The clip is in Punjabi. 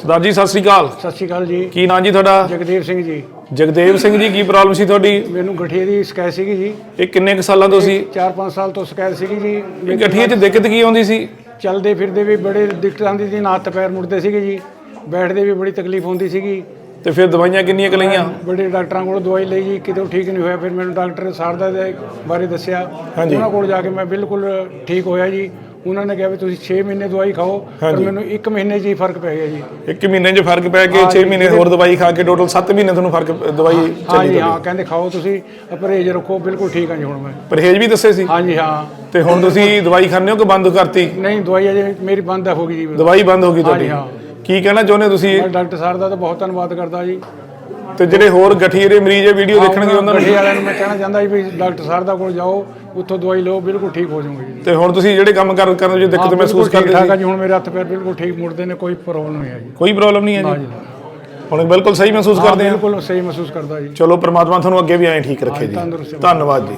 ਸਰਦਾਰ ਜੀ ਸਤਿ ਸ੍ਰੀ ਅਕਾਲ। ਸਤਿ ਸ਼੍ਰੀ ਅਕਾਲ ਜੀ। ਕੀ ਨਾਂ ਜੀ ਤੁਹਾਡਾ? ਜਗਦੇਵ ਸਿੰਘ ਜੀ। ਜਗਦੇਵ ਸਿੰਘ ਜੀ ਕੀ ਪ੍ਰੋਬਲਮ ਸੀ ਤੁਹਾਡੀ? ਮੈਨੂੰ ਗਠੀਏ ਦੀ ਸ਼ਿਕਾਇਤ ਸੀਗੀ ਜੀ। ਇਹ ਕਿੰਨੇ ਕੁ ਸਾਲਾਂ ਤੋਂ ਸੀ? 4-5 ਸਾਲ ਤੋਂ ਸ਼ਿਕਾਇਤ ਸੀਗੀ ਜੀ। ਇਹ ਗਠੀਏ 'ਚ ਦਿੱਕਤ ਕੀ ਆਉਂਦੀ ਸੀ? ਚੱਲਦੇ ਫਿਰਦੇ ਵੀ ਬੜੇ ਦਿੱਕਤ ਆਉਂਦੀ ਸੀ ਨਾ ਹੱਥ ਪੈਰ ਮੁੜਦੇ ਸੀਗੇ ਜੀ। ਬੈਠਦੇ ਵੀ ਬੜੀ ਤਕਲੀਫ ਹੁੰਦੀ ਸੀਗੀ। ਤੇ ਫਿਰ ਦਵਾਈਆਂ ਕਿੰਨੀਆਂ ਕੁ ਲਈਆਂ? ਬੜੇ ਡਾਕਟਰਾਂ ਕੋਲ ਦਵਾਈ ਲਈ ਜੀ ਕਿਤੇ ਠੀਕ ਨਹੀਂ ਹੋਇਆ। ਫਿਰ ਮੈਨੂੰ ਡਾਕਟਰ ਸਾਰਦਾ ਦੇ ਬਾਰੇ ਦੱਸਿਆ। ਹਾਂਜੀ। ਉਹਨਾਂ ਕੋਲ ਜਾ ਕੇ ਮੈਂ ਬਿਲਕੁਲ ਠੀਕ ਹੋਇਆ ਜੀ। ਉਹਨਾਂ ਨੇ ਕਿਹਾ ਵੀ ਤੁਸੀਂ 6 ਮਹੀਨੇ ਦਵਾਈ ਖਾਓ ਪਰ ਮੈਨੂੰ 1 ਮਹੀਨੇ 'ਚ ਹੀ ਫ਼ਰਕ ਪੈ ਗਿਆ ਜੀ। ਇੱਕ ਮਹੀਨੇ 'ਚ ਫ਼ਰਕ ਪੈ ਕੇ 6 ਮਹੀਨੇ ਹੋਰ ਦਵਾਈ ਖਾ ਕੇ ਟੋਟਲ 7 ਮਹੀਨੇ ਤੁਹਾਨੂੰ ਫ਼ਰਕ ਦਵਾਈ ਹਾਂ ਚੱਲੀ ਜੀ ਹਾਂ ਕਹਿੰਦੇ ਖਾਓ ਤੁਸੀਂ ਪਰਹੇਜ਼ ਰੱਖੋ ਬਿਲਕੁਲ ਠੀਕ ਹਾਂ ਜੀ ਹੁਣ ਮੈਂ। ਪਰਹੇਜ਼ ਵੀ ਦੱਸੇ ਸੀ? ਹਾਂ ਜੀ ਹਾਂ। ਤੇ ਹੁਣ ਤੁਸੀਂ ਦਵਾਈ ਖਾਂਦੇ ਹੋ ਕਿ ਬੰਦ ਕਰਤੀ? ਨਹੀਂ ਦਵਾਈ ਅਜੇ ਮੇਰੀ ਬੰਦ ਹੋ ਗਈ ਜੀ। ਦਵਾਈ ਬੰਦ ਹੋ ਗਈ ਤੁਹਾਡੀ। ਹਾਂ। ਕੀ ਕਹਿਣਾ ਚਾਹੁੰਦੇ ਹੋ ਤੁਸੀਂ? ਡਾਕਟਰ ਸਾਹਿਬ ਦਾ ਤਾਂ ਬਹੁਤ ਧੰਨਵਾਦ ਕਰਦਾ ਜੀ। ਤੇ ਜਿਹੜੇ ਹੋਰ ਗਠੀਏ ਦੇ ਮਰੀਜ਼ ਇਹ ਵੀਡੀਓ ਦੇਖਣਗੇ ਉਹਨਾਂ ਨੂੰ? ਵਾਲਿਆਂ ਨੂੰ ਮੈਂ ਕਹਿਣਾ ਚਾਹੁੰਦਾ ਜੀ ਵੀ ਡਾਕਟਰ ਸਾਹਿਬ ਦਾ ਕੋਲ ਜਾਓ। ਉੱਥੋਂ ਦਵਾਈ ਲਓ ਬਿਲਕੁਲ ਠੀਕ ਹੋ ਜਾਓਗੇ ਜੀ। ਤੇ ਹੁਣ ਤੁਸੀਂ ਜਿਹੜੇ ਕੰਮ ਕਰ ਕਰਨ ਵਿੱਚ ਦਿੱਕਤ ਮਹਿਸੂਸ ਕਰਦੇ ਠਾਕ ਆ ਜੀ ਹੁਣ ਮੇਰੇ ਹੱਥ ਪੈਰ ਬਿਲਕੁਲ ਠੀਕ ਮੁੜਦੇ ਨੇ ਕੋਈ ਪ੍ਰੋਬਲਮ ਨਹੀਂ ਹੈ ਜੀ ਕੋਈ ਪ੍ਰੋਬਲਮ ਨਹੀਂ ਹੈ ਜੀ? ਜੀ ਹੁਣ ਬਿਲਕੁਲ ਸਹੀ ਮਹਿਸੂਸ ਕਰਦੇ ਆ? ਬਿਲਕੁਲ ਸਹੀ ਮਹਿਸੂਸ ਕਰਦਾ ਜੀ। ਚਲੋ ਪ੍ਰਮਾਤਮਾ ਤੁਹਾਨੂੰ ਅੱਗੇ ਵੀ ਐਂ ਠੀਕ ਰੱਖੇ ਜੀ ਧੰਨਵਾਦ ਜੀ।